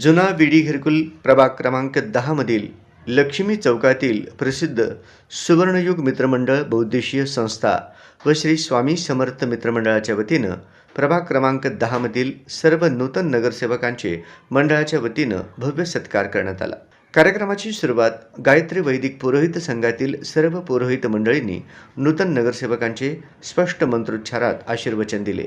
जुना विडी घरकुल प्रभाग क्रमांक दहामधील लक्ष्मी चौकातील प्रसिद्ध सुवर्णयुग मित्रमंडळ बौद्धिशीय संस्था व श्री स्वामी समर्थ मित्रमंडळाच्या वतीनं प्रभाग क्रमांक दहामधील सर्व नूतन नगरसेवकांचे मंडळाच्या वतीनं भव्य सत्कार करण्यात आला. कार्यक्रमाची सुरुवात गायत्री वैदिक पुरोहित संघातील सर्व पुरोहित मंडळींनी नूतन नगरसेवकांचे स्पष्ट मंत्रोच्चारात आशीर्वचन दिले.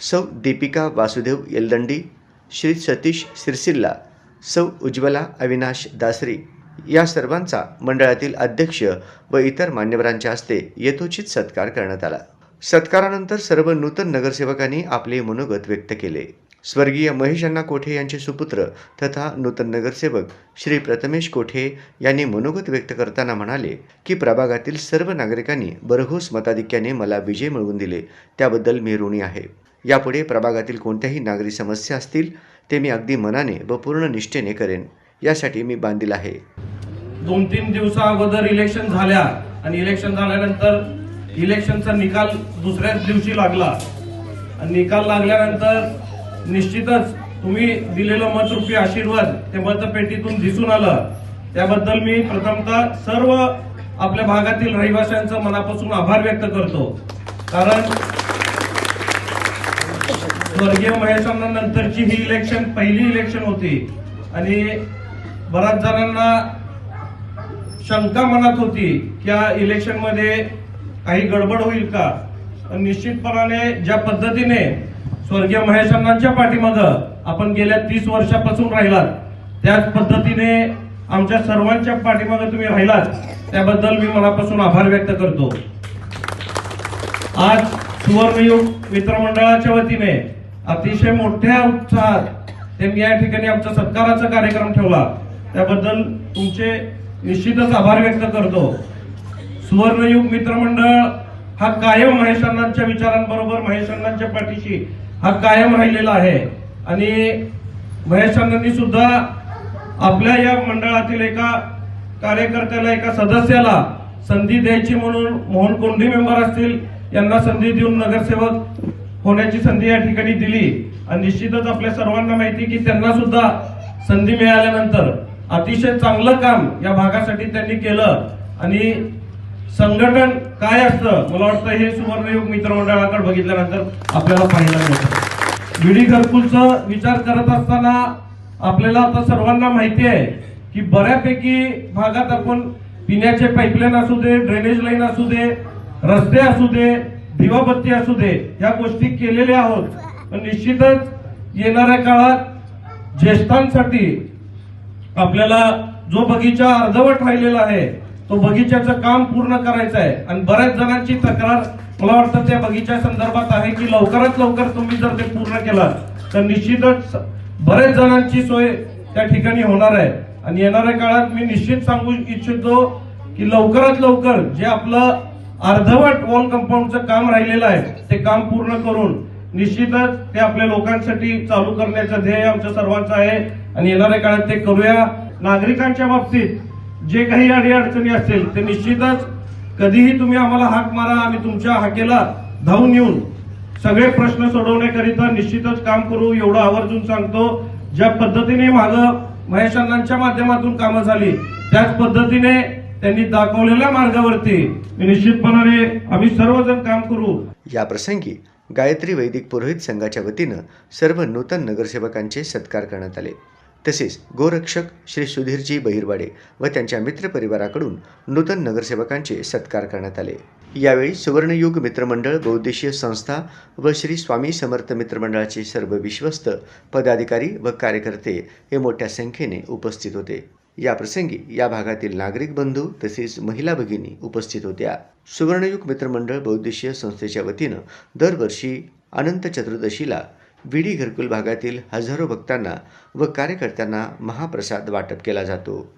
सौ दीपिका वासुदेव येलदंडी श्री सतीश सिरसिल्ला सौ उज्ज्वला अविनाश दासरी या सर्वांचा मंडळातील अध्यक्ष व इतर मान्यवरांच्या हस्ते यथोचित सत्कार करण्यात आला. सत्कारानंतर सर्व नूतन नगरसेवकांनी आपले मनोगत व्यक्त केले. स्वर्गीय महेश अण्णा कोठे यांचे सुपुत्र तथा नूतन नगरसेवक श्री प्रथमेश कोठे यांनी मनोगत व्यक्त करताना म्हणाले की प्रभागातील सर्व नागरिकांनी भरघोस मताधिक्याने मला विजय मिळवून दिले. त्याबद्दल मी ऋणी आहे. यापुढे प्रभागातील कोणत्याही नागरी समस्या असतील ते मी अगदी मनाने व पूर्ण निष्ठेने करेन. यासाठी मी बांधील आहे. दोन तीन दिवसा अगोदर इलेक्शन झाल्या आणि इलेक्शन झाल्यानंतर इलेक्शनचा निकाल दुसऱ्याच दिवशी लागला. आणि निकाल लागल्यानंतर निश्चितच तुम्ही दिलेलं मतरूपी आशीर्वाद ते मतपेटीतून दिसून आलं. त्याबद्दल मी प्रथमतः सर्व आपल्या भागातील रहिवाशांचं मनापासून आभार व्यक्त करतो. कारण स्वर्गीय महेशांना नंतरची ही इलेक्शन पहिली इलेक्शन होती. आणि बऱ्याच जणांना शंका मनात होती की या इलेक्शनमध्ये काही गडबड होईल का? पण निश्चितपणाने ज्या पद्धतीने स्वर्गीय महेश अण्णांच्या आपण गेल्या तीस वर्षापासून राहिलात त्याच पद्धतीने आमच्या सर्वांच्या पाठीमागे तुम्ही राहिलात त्याबद्दल मी मनापासून आभार व्यक्त करतो. आज सुवर्णयुग मित्रमंडळाच्या वतीने. अतिशय मोठ्या उत्साहात त्यांनी या ठिकाणी आमचा सत्काराचा कार्यक्रम ठेवला. त्याबद्दल तुमचे निश्चितच आभार व्यक्त करतो. सुवर्णयुग मित्रमंडळ हा कायम महेश अण्णांच्या विचारांबरोबर महेश अण्णांच्या पाठीशी हा कायम राहिलेला आहे. आणि महेश अण्णांनी सुद्धा आपल्या या मंडळातील एका कार्यकर्त्याला एका सदस्याला संधी द्यायची म्हणून मोहन कोंढी मेंबर असतील यांना संधी देऊन नगरसेवक होण्याची संधी या ठिकाणी दिली. आणि निश्चितच आपल्या सर्वांना माहिती की त्यांना सुद्धा संधी मिळाल्यानंतर अतिशय चांगलं काम या भागासाठी त्यांनी केलं. आणि संघटन काय असतं? मला वाटतं हे सुवर्णयुग मित्रमंडळाकडे बघितल्यानंतर आपल्याला पाहायला मिळतं. विडी घरकुलचा विचार करत असताना आपल्याला आता सर्वांना माहिती आहे की बऱ्यापैकी भागात आपण पिण्याचे पाईपलाईन असू दे ड्रेनेज लाईन असू दे रस्ते असू दे दिवाबत्ती असू दे या गोष्टी केलेल्या आहोत. पण निश्चितच येणाऱ्या काळात ज्येष्ठांसाठी आपल्याला जो बगीचा अर्धवट राहिलेला आहे तो बगीच्याचं काम पूर्ण करायचं आहे. आणि बऱ्याच जणांची तक्रार मला वाटतं त्या बगीच्या संदर्भात आहे की लवकरात लवकर तुम्ही जर ते पूर्ण केलं तर निश्चितच बऱ्याच जणांची सोय त्या ठिकाणी होणार आहे. आणि येणाऱ्या काळात मी निश्चित सांगू इच्छितो की लवकरात लवकर जे आपलं अर्धवट वॉल कंपाऊंडचं काम राहिलेलं आहे. ते काम पूर्ण करून निश्चितच ते आपल्या लोकांसाठी चालू करण्याचं ध्येय आमच्या सर्वांचं आहे. आणि येणाऱ्या काळात ते करूया. नागरिकांच्या बाबतीत जे काही अडीअडचणी असतील ते निश्चितच कधीही तुम्ही आम्हाला हाक मारा आम्ही तुमच्या हाकेला धावून येऊन सगळे प्रश्न सोडवण्याकरिता निश्चितच काम करू. एवढं आवर्जून सांगतो ज्या पद्धतीने मागं महेश अण्णांच्या माध्यमातून कामं झाली त्याच पद्धतीने त्यांनी दाखवलेल्या मार्गावरती निश्चितपणाने आम्ही सर्वजण काम करू. या प्रसंगी गायत्री वैदिक पुरोहित संघाच्या वतीनं सर्व नूतन नगरसेवकांचे सत्कार करण्यात आले. तसेच गोरक्षक श्री सुधीरजी बहिरवाडे व त्यांच्या मित्रपरिवाराकडून नूतन नगरसेवकांचे सत्कार करण्यात आले. यावेळी सुवर्णयुग मित्रमंडळ बौद्धिशीय संस्था व श्री स्वामी समर्थ मित्रमंडळाचे सर्व विश्वस्त पदाधिकारी व कार्यकर्ते हे मोठ्या संख्येने उपस्थित होते. या प्रसंगी या भागातील नागरिक बंधू तसेच महिला भगिनी उपस्थित होत्या. सुवर्णयुग मित्रमंडळ बौद्धिशीय संस्थेच्या वतीनं दरवर्षी अनंत चतुर्दशीला विडी घरकुल भागातील हजारो भक्तांना व कार्यकर्त्यांना महाप्रसाद वाटप केला जातो.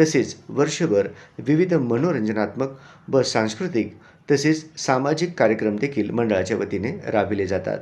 तसेच वर्षभर विविध मनोरंजनात्मक व सांस्कृतिक तसेच सामाजिक कार्यक्रम देखील मंडळाच्या वतीने राबविले जातात.